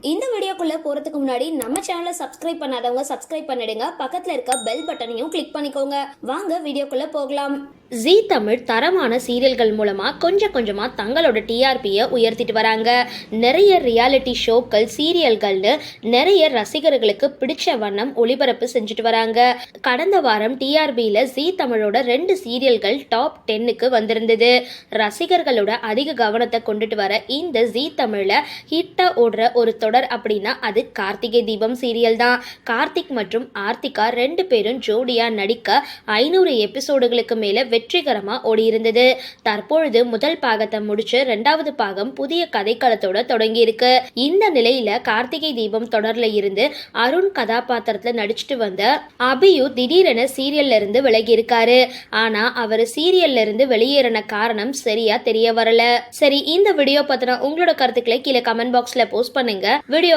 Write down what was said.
இந்த வீடியோக்குள்ளே போறதுக்கு முன்னாடி நம்ம சேனலை சப்ஸ்கிரைப் பண்ணாதவங்க சப்ஸ்கிரைப் பண்ணிடுங்க. பக்கத்தில் இருக்க பெல் பட்டனையும் கிளிக் பண்ணிக்கோங்க. வாங்க வீடியோக்குள்ளே போகலாம். ஜீ தமிழ் தரமான சீரியல்கள் மூலமா கொஞ்சம் கொஞ்சமா தங்களோட டிஆர்பியை உயர்த்திட்டு வராங்க. நிறைய ரியாலிட்டி ஷோக்கள் சீரியல்கள்னு நிறைய ரசிகர்களுக்கு பிடிச்ச வண்ணம் ஒளிபரப்பு செஞ்சுட்டு வராங்க. கடந்த வாரம் டிஆர்பியில் ஜீ தமிழோட ரெண்டு சீரியல்கள் டாப் டென்னுக்கு வந்திருந்தது. ரசிகர்களோட அதிக கவனத்தை கொண்டுட்டு வர இந்த ஜீ தமிழ்ல ஹிட்டா ஓடுற ஒரு தொடர் அப்படின்னா அது கார்த்திகை தீபம் சீரியல் தான். கார்த்திக் மற்றும் ஆர்த்திகா ரெண்டு பேரும் ஜோடியா நடிக்க ஐநூறு எபிசோடுகளுக்கு மேல வெற்றிகரமா ஓடியிருந்தது. தற்பொழுது முதல் பாகத்தை முடிச்சு ரெண்டாவது பாகம் புதிய கதைக்களத்தோட தொடங்கி இருக்கு இந்த நிலையில கார்த்திகை தீபம் தொடர்ல இருந்து அருண் கதாபாத்திரத்துல நடிச்சிட்டு வந்த அபியு திடீரென சீரியல்ல இருந்து விலகி இருக்காரு ஆனா அவர் சீரியல்ல இருந்து வெளியேறின காரணம் சரியா தெரிய வரல. சரி இந்த வீடியோ பத்தின உங்களோட கருத்துக்களை கீழே கமெண்ட் பாக்ஸ்ல போஸ்ட் பண்ணுங்க. வீடியோ